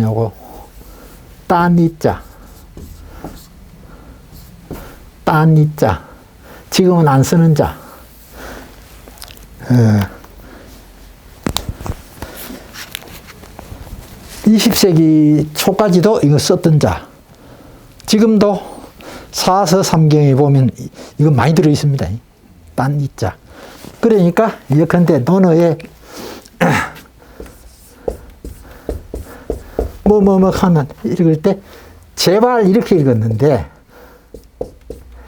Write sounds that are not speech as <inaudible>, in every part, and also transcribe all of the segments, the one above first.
요거 따니자 따니자 지금은 안 쓰는 자. 어, 20세기 초까지도 이거 썼던 자. 지금도 사서 삼경에 보면 이- 이거 많이 들어 있습니다. 따니자 그러니까 예컨대 논어에 뭐 뭐 뭐 하면 읽을 때 제발 이렇게 읽었는데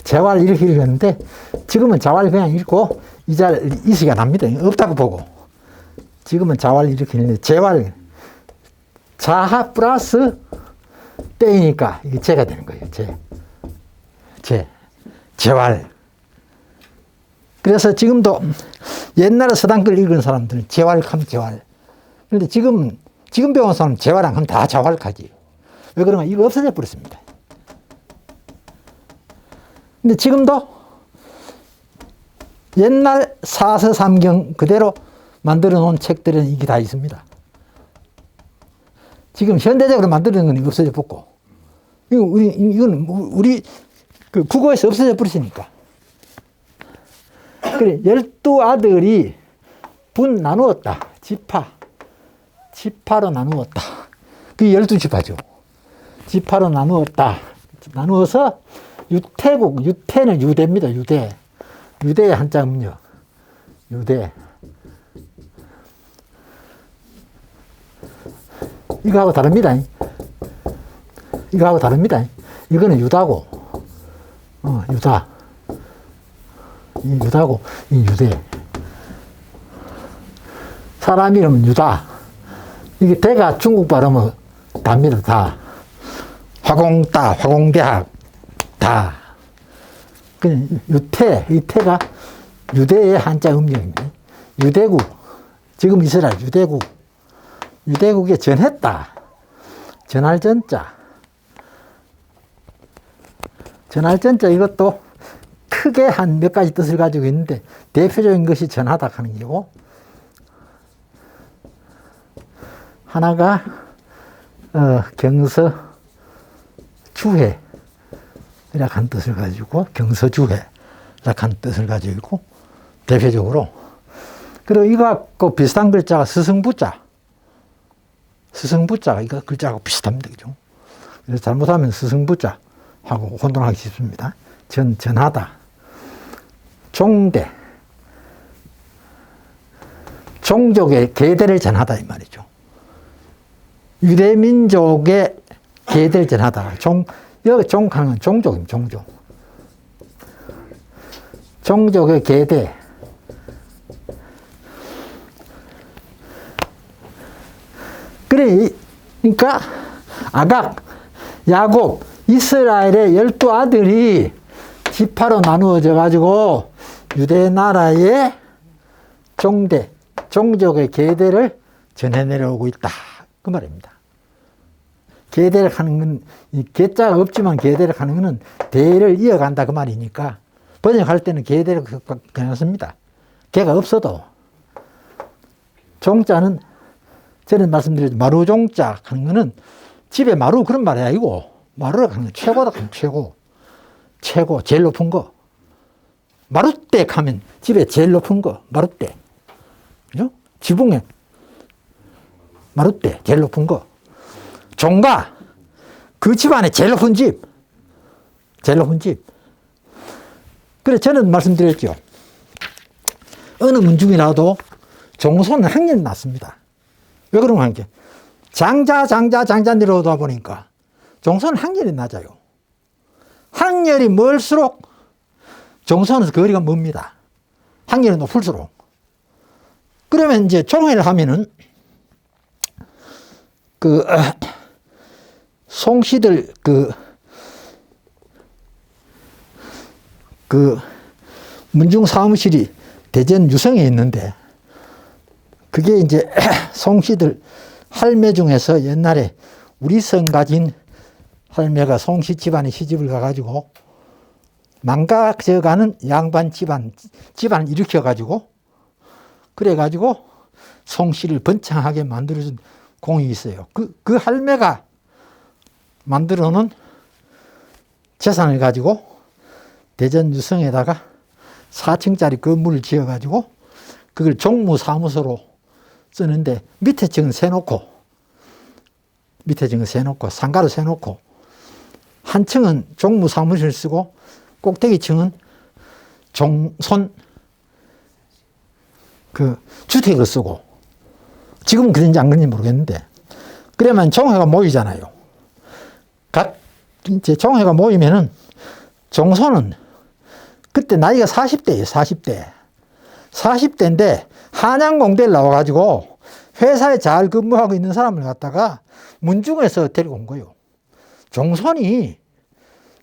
제발 이렇게 읽었는데 지금은 자활 그냥 읽고 이 잘 이시가 납니다. 없다고 보고 지금은 자활 이렇게 읽는데 제발 자하 플러스 때이니까 이게 제가 되는 거예요. 제. 제. 재활. 그래서 지금도 옛날에 서당글 읽은 사람들은 재활하면 재활. 그런데 지금, 지금 배운 사람은 재활 안 하면 다 자활하지. 왜 그러면 이거 없어져 버렸습니다. 근데 지금도 옛날 사서삼경 그대로 만들어 놓은 책들은 이게 다 있습니다. 지금 현대적으로 만드는 건 없어져 버고. 이거 우리, 이건 우리 그 국어에서 없어져 버리니까. 그래, 열두 아들이 분 나누었다. 지파. 지파로 나누었다. 그게 열두 지파죠. 지파로 나누었다. 나누어서 유태국, 유태는 유대입니다. 유대. 유대의 한자음요. 유대. 이거하고 다릅니다. 이거하고 다릅니다. 이거는 유다고, 어, 유다. 이 유다고, 이 유대. 사람 이름은 유다. 이게 대가 중국 발음은 답니다, 다. 화공따, 화공대학, 다. 그 유태, 이 태가 유대의 한자 음력입니다. 유대국, 지금 이스라엘 유대국. 유대국에 전했다. 전할 전자. 전할 전자 이것도 크게 한 몇 가지 뜻을 가지고 있는데 대표적인 것이 전하다 하는 거고 하나가 어, 경서 한 뜻을 가지고 이렇게 한 뜻을 가지고 있고 대표적으로 그리고 이거하고 비슷한 글자가 스승부자 스승부자가 이거 글자하고 비슷합니다. 그죠? 그래서 잘못하면 스승부자 하고 혼동하기 쉽습니다. 전, 전하다. 종대. 종족의 계대를 전하다 이 말이죠. 유대민족의 계대를 전하다. 종, 여기 종하는 건 종족입니다. 종족. 종족의. 그래, 그러니까 아각, 야곱, 이스라엘의 열두 아들이 지파로 나누어져 가지고 유대 나라의 종대, 종족의 계대를 전해 내려오고 있다. 그 말입니다. 계대를 하는 건, 이 계자가 없지만 계대를 하는 것은 대를 이어간다 그 말이니까 번역할 때는 계대를 괜찮습니다. 개가 없어도 종자는 저는 말씀드렸죠. 마루종자 하는 거는 집에 마루 그런 말이 아니고 마루라고 하는 건 최고다 최고. 최고, 제일 높은 거. 마루댁 하면 집에 제일 높은 거, 마루댁. 그죠? 지붕에 마루댁, 제일 높은 거. 종가, 그 집안에 제일 높은 집. 제일 높은 집. 그래, 저는 말씀드렸죠. 어느 문중이라도 종소는 학년이 낮습니다. 왜 그런가 하는 게 장자, 장자, 장자 내려오다 보니까 종소는 학년이 낮아요. 학년이 멀수록 종소는 거리가 멉니다. 학년이 높을수록. 그러면 이제 종회를 하면은 그 송시들 그, 그 문중 사무실이 대전 유성에 있는데 그게 이제 <clears throat> 송시들 할매 중에서 옛날에 우리 성 가진 할매가 송시 집안에 시집을 가가지고 망가져가는 양반 집안, 집안을 일으켜가지고 그래가지고 송시를 번창하게 만들어준 공이 있어요. 그, 그 할매가 만들어 놓은 재산을 가지고 대전 유성에다가 4층짜리 건물을 지어 가지고 그걸 종무사무소로 쓰는데 밑에 층은 세놓고 밑에 층은 세놓고 상가로 세놓고 한 층은 종무사무실 쓰고 꼭대기 층은 종손 그 주택을 쓰고 지금은 그런지 안 그런지 모르겠는데 그러면 종회가 모이잖아요. 각 이제 종회가 모이면은 종손은 그때 나이가 40대예요, 40대. 40대인데 한양공대를 나와가지고 회사에 잘 근무하고 있는 사람을 갖다가 문중에서 데리고 온 거예요. 종손이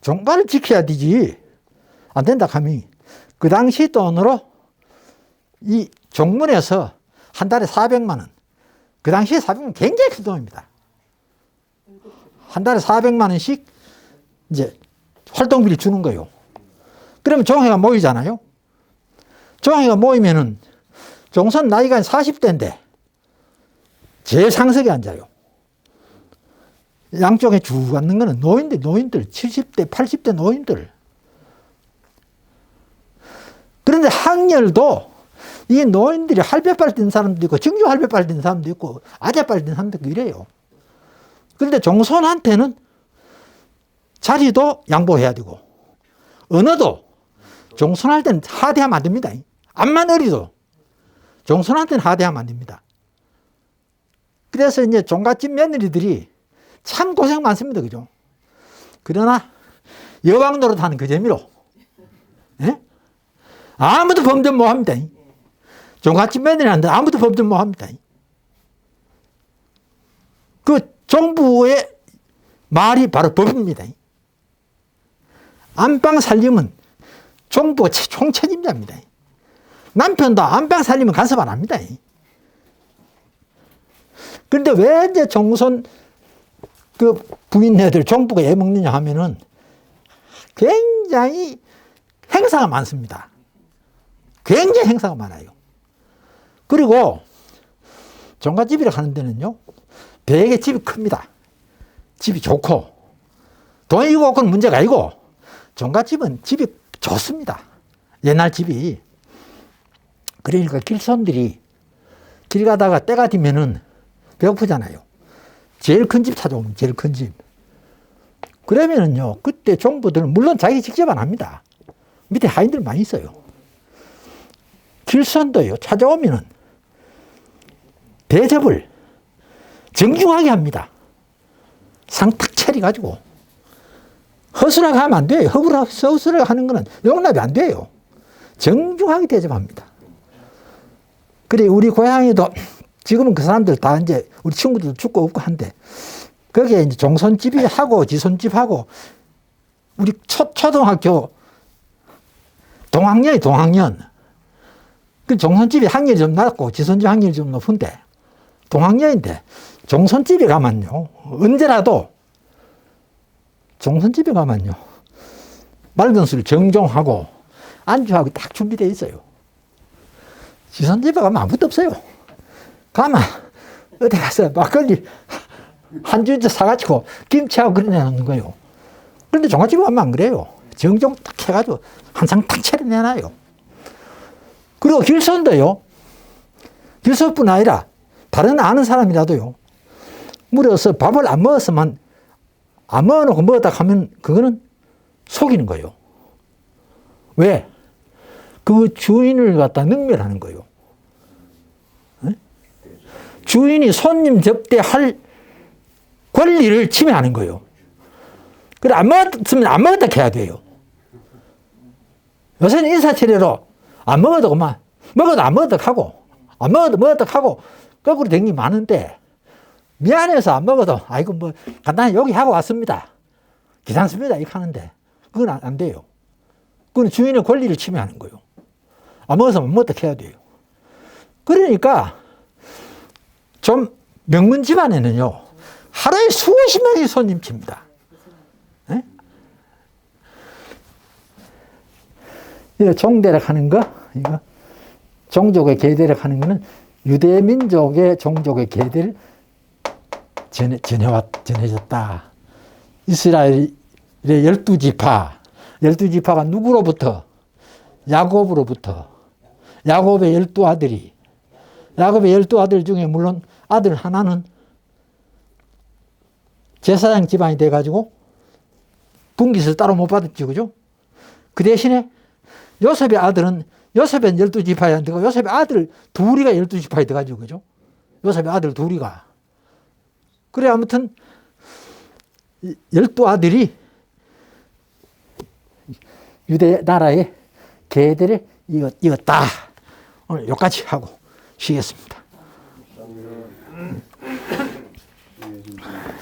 종발을 지켜야 되지. 안 된다, 감히. 그 당시 돈으로 이 종문에서 한 달에 400만 원. 그 당시에 400만 원 굉장히 큰 돈입니다. 한 달에 400만 원씩 이제 활동비를 주는 거예요. 그러면 종회가 모이잖아요. 종회가 모이면은 종선 나이가 40대인데 제일 상석에 앉아요. 양쪽에 쭉 앉는 거는 노인들, 노인들, 70대, 80대 노인들. 그런데 항렬도 이 노인들이 할배빨 뛴 사람도 있고 증조 할배빨 뛴 사람도 있고 아재빨 뛴 사람도 있고 이래요. 그런데 종손한테는 자리도 양보해야 되고 언어도 종손할 때는 하대하면 안 됩니다. 암만 어리도 종손한테는 하대하면 안 됩니다. 그래서 이제 종갓집 며느리들이 참 고생 많습니다. 그죠? 그러나 여왕 노릇하는 그 재미로 예? 아무도 범죄 못 합니다. 종갓집 며느리한테 아무도 범죄 못 합니다. 그 정부의 말이 바로 법입니다. 안방 살림은 정부가 총책임자입니다. 남편도 안방 살림은 간섭 안 합니다. 그런데 왜 이제 종손 그 부인네들 정부가 애 먹느냐 하면은 굉장히 행사가 많습니다. 굉장히 행사가 많아요. 그리고 종갓집이라 하는 데는요, 되게 집이 큽니다. 집이 좋고, 돈이 있고 그건 문제가 아니고, 종갓집은 집이 좋습니다. 옛날 집이. 그러니까 길손들이 길 가다가 때가 되면은 배고프잖아요. 제일 큰 집 찾아오면 제일 큰 집. 그러면은요, 그때 종부들은 물론 자기 직접 안 합니다. 밑에 하인들 많이 있어요. 길선도요, 찾아오면은 대접을 정중하게 합니다. 상탁 차려가지고. 허술하게 하면 안 돼요. 허술하게 하는 거는 용납이 안 돼요. 정중하게 대접합니다. 그래, 우리 고향에도 지금은 그 사람들 다 이제 우리 친구들도 죽고 없고 한데 거기에 이제 종손집이 하고 지손집하고 우리 초, 초등학교 동학년이 동학년. 그 종손집이 학년이 좀 낮고 지손집 학년이 좀 높은데 동학년인데 종손집에 가면요. 언제라도 종손집에 가면요. 맑은 술 정종하고 안주하고 딱 준비되어 있어요. 지손집에 가면 아무것도 없어요. 가만 어디 가서 막걸리 한 주째 사가지고 김치하고 그려내는 거예요. 그런데 종갓집에 가면 안 그래요. 정정 딱 해가지고 한상 딱 차려내놔요. 그리고 길선도요. 길선뿐 아니라 다른 아는 사람이라도요. 물어서 밥을 안 먹었으면 안 먹어놓고 먹었다 하면 그거는 속이는 거예요. 왜? 그 주인을 갖다 능멸하는 거예요. 주인이 손님 접대할 권리를 침해하는 거예요. 그래, 안 먹었으면 안 먹었다 해야 돼요. 요새는 인사치레로 안 먹어도 그만, 먹어도 안 먹었다 하고, 안 먹어도 먹었다 하고, 거꾸로 된게 많은데, 미안해서 안 먹어도, 아이고, 뭐, 간단히 여기 하고 왔습니다. 괜찮습니다. 이렇게 하는데, 그건 안, 안 돼요. 그건 주인의 권리를 침해하는 거예요. 안 먹어서 못 먹었다 해야 돼요. 그러니까, 좀 명문 집안에는요, 하루에 수십 명이 손님 칩니다. 네? 이거 종대락 하는 거, 이거, 종족의 계대락 하는 거는 유대 민족의 종족의 계대를 전해, 전해왔, 전해졌다. 이스라엘의 열두 지파, 열두 지파가 누구로부터? 야곱으로부터. 야곱의 열두 아들이. 야곱의 열두 아들 중에 물론 아들 하나는 제사장 집안이 돼가지고 분깃을 따로 못 받았지, 그죠? 그 대신에 요셉의 아들은 요셉은 열두 지파에 안 되고 요셉의 아들 둘이가 열두 지파에 돼가지고, 그죠? 요셉의 아들 둘이가. 그래, 아무튼 이 열두 아들이 유대 나라의 계대를 이었, 이었다. 오늘 여기까지 하고 쉬겠습니다.